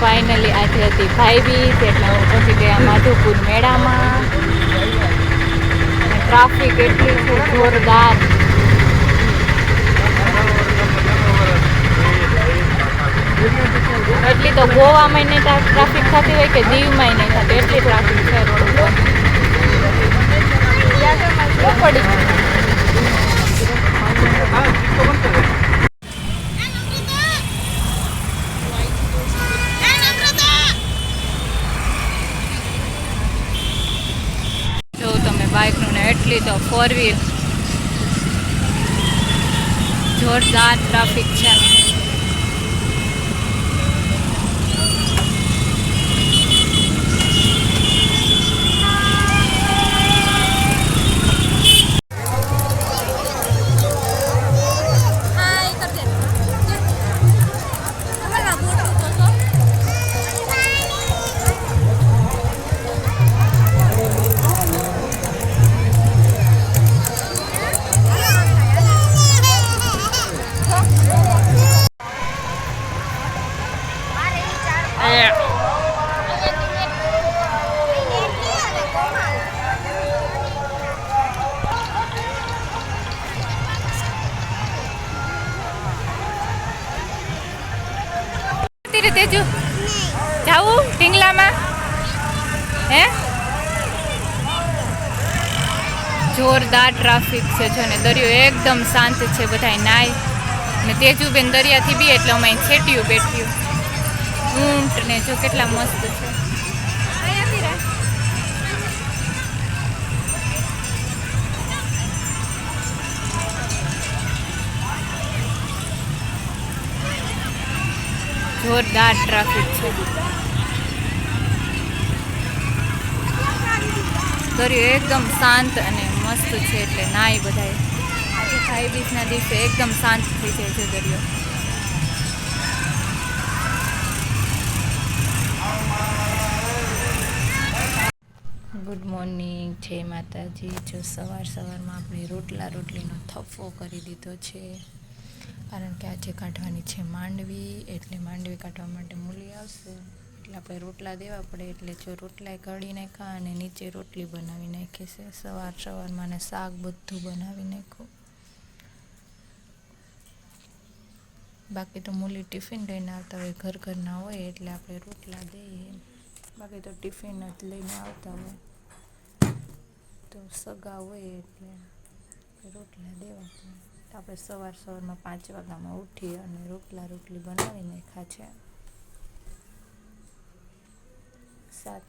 Finally આજે હતી ભાઈ બીજ એટલે પહોંચી ગયા માધુપુર મેળામાં. ટ્રાફિક એટલી છે જોરદાર. એટલી તો ગોવામાં નહીં ટ્રાફિક થતી હોય કે દીવમાં નહીં થતી એટલી ટ્રાફિક છે પડી તો ફોર વ્હીલ જોરદાર ટ્રાફિક છે. તેજુ જાવું ઢીંગલામાં. હે? જોરદાર ટ્રાફિક છે જો ને, દરિયો એકદમ શાંત છે બધા નાય. ને તેજુબેન દરિયાથી બી એટલે અમે છેટ્યું બેઠ્યું ઊંટ ને જો કેટલા મસ્ત છે. જોરદાર ટ્રાફિક છે. દરિયો એકદમ શાંત અને મસ્ત છે એટલે નાય બધાય. આજે ભાઈ બીચના દિવસે એકદમ શાંત થઈ જાય છે દરિયો. ગુડ મોર્નિંગ જય માતાજી. જો સવાર સવારમાં આપણે રોટલા રોટલીનો થપ્પો કરી દીધો છે. કારણ કે આજે કાઢવાની છે માંડવી, એટલે માંડવી કાઢવા માટે મૂલી આવશે. એટલે આપણે રોટલા દેવા પડે, એટલે જો રોટલા કાઢી નાખ્યા અને નીચે રોટલી બનાવી નાખી છે. સવાર સવારમાં ને શાક બધું બનાવી નાખ્યું. બાકી તો મૂલી ટિફિન લઈને આવતા હોય, ઘર ઘરના હોય, એટલે આપણે રોટલા દઈએ. બાકી તો ટિફિન જ લઈને આવતા હોય. તો સગા હોય, એટલે રોટલા દેવા પડે. આપણે સવાર સવારમાં પાંચ વાગ્યામાં ઉઠી અને રોટલા રોટલી બનાવી નાખ્યા છે. સાત,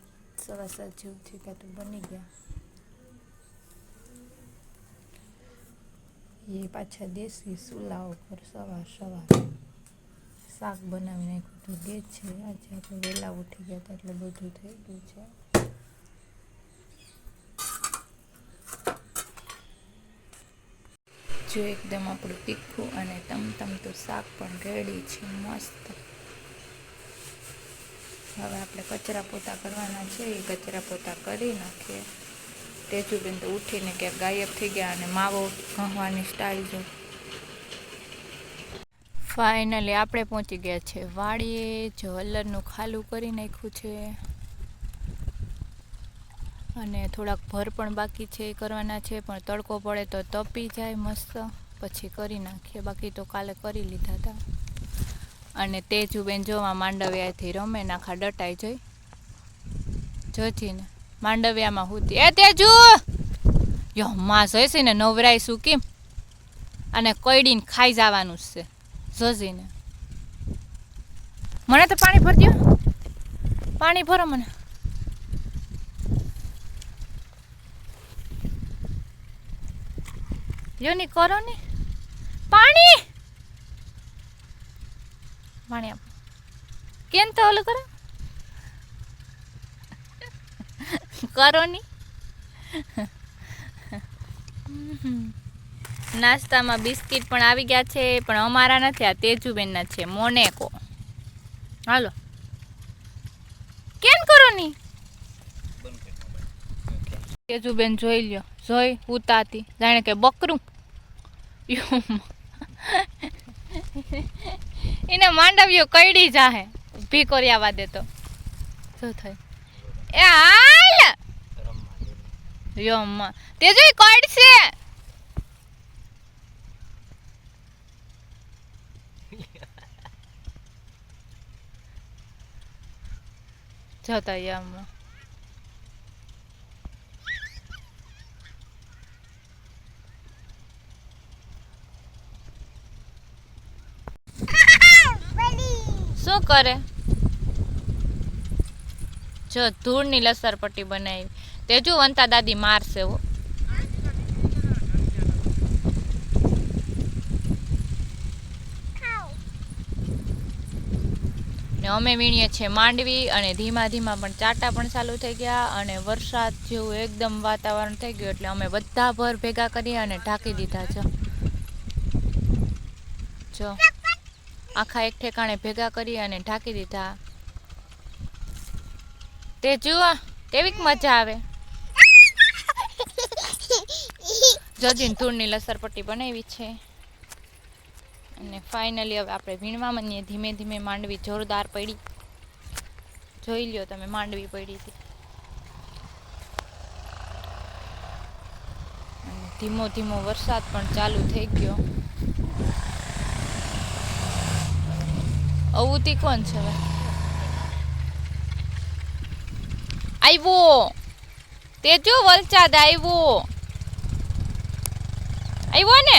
સવા સાત જેવું થયું તો બની ગયા. એ પાછા દેશી સુલા ઉપર સવાર સવાર શાક બનાવી નાખ્યું તો ગેસ છે. આજે આપણે વહેલા ઉઠી ગયા હતા એટલે બધું થઈ ગયું છે. જો એકદમ આપણું તીખું અને તમતમતું શાક પણ રેડી છે, મસ્ત. હવે આપણે કચરા પોતા કરવાના છે, એ કચરા પોતા કરી નાખીએ. તેજુબેન તો ઉઠીને ક્યાંક ગાયબ થઈ ગયા અને માવો ઘવાની સ્ટાઇલ જો. ફાઇનલી આપણે પહોંચી ગયા છે, વાડીએ. જો અલ્લરનું ખાલું કરી નાખ્યું છે. અને થોડાક ભર પણ બાકી છે એ કરવાના છે, પણ તડકો પડે તો તપી જાય મસ્ત. પછી કરી નાખીએ. બાકી તો કાલે કરી લીધા હતા અને તેજુબેન જોવા માંડવિયાથી રમે નાખા ડટાઈ જઈ. જોજીને માંડવ્યામાં હુતી. એ તેજુ! યો, માં જોઈશે ને નવરાય શું કેમ? અને કઈડીને ખાઈ જવાનું છે. જોજીને. મને તો પાણી ભર દ્યો. પાણી ભરો મને. યોની કરો ને. પાણી! પાણી આપો. કેમ તો ઓલું કરો? કરો ની. નાસ્તામાં બિસ્કિટ પણ આવી ગયા છે પણ અમારા નથી આ તેજુબેનના છે મોનેકો હાલો. કેમ કરો ની? તેજુબેન જોઈ લ્યો. જોઈ ઉતાતી જાણે કે બકરું. યો. એને માંડવ્યો કઈડી જાહે. ભી કરી આવવા દે તો. શું થાય. એ હાલ! અમ્મા. તે જોઈ કડશે યા યમ્મા શું કરે? જો ધૂળની લસરપટ્ટી બનાવી. તે જો વંતા દાદી મારશે હો. ને અમે વીણીએ છીએ માંડવી અને ધીમા ધીમા પણ ચાટા પણ ચાલુ થઈ ગયા અને વરસાદ જેવું એકદમ વાતાવરણ થઈ ગયું એટલે અમે બધા ભર ભેગા કરી અને ઢાંકી દીધા છે. જો. આખા એક ઠેકાણે ભેગા કરી અને ઢાંકી દીધા. તે જુઓ, કેવીક મજા આવે. જજીન ધૂળની લસરપટ્ટી બનાવી છે. અને ફાઇનલી હવે આપણે વીણવા માંડીએ. ધીમે ધીમે માંડવી જોરદાર પડી. જોઈ લ્યો તમે, માંડવી પડી હતી ધીમો ધીમો વરસાદ પણ ચાલુ થઈ ગયો. અવુતી કોણ છે હવે? આવ્યો તે જો વલચાદ આવ્યો આવ્યો ને?